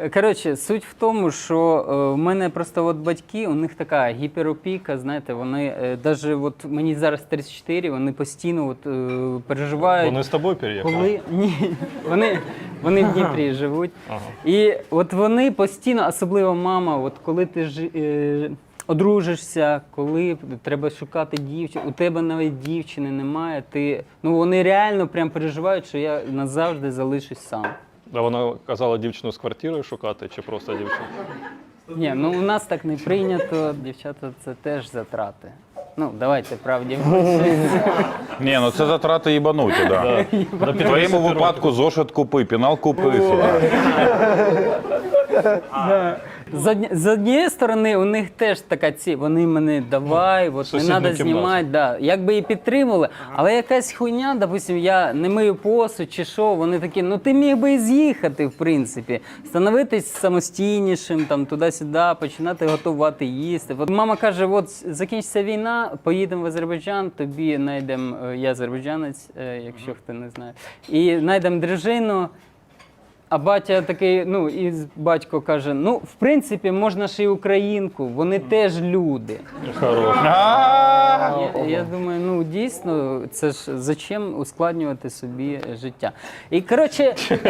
Е, Коротше, суть в тому, що е, в мене просто от батьки, у них така гіперопіка, знаєте, вони навіть от мені зараз 34, вони постійно от, е, переживають. Вони з тобою переїхали? Коли ні, вони, вони в Дніпрі живуть. Ага. І от вони постійно, особливо мама, от коли ти ж, е, одружишся, коли треба шукати дівчину, у тебе навіть дівчини немає. Ти ну вони реально прям переживають, що я назавжди залишусь сам. А вона казала дівчину з квартирою шукати чи просто дівчину? Ні, ну у нас так не прийнято. Дівчата, це теж затрати. Ну, давайте правді. Ні, ну це затрати їбануті, да. В твоєму випадку зошит купи, пінал купи З, одні- з однієї сторони, у них теж така ці, вони мене давай, от не Сусідню треба знімати, да. якби і підтримували, але якась хуйня, допустим, я не мию посуд чи що, вони такі, ну ти міг би і з'їхати, в принципі, становитись самостійнішим, там туди-сюди, починати готувати, їсти. От мама каже: от закінчиться війна, поїдемо в Азербайджан, тобі знайдемо, е, я азербайджанець, е, якщо хто не знає, і знайдемо дружину. А батя такий, ну і батько каже: ну, в принципі, можна ж і українку, вони теж люди. Хорош. Я, я думаю, ну дійсно, це ж зачем ускладнювати собі життя. І коротше,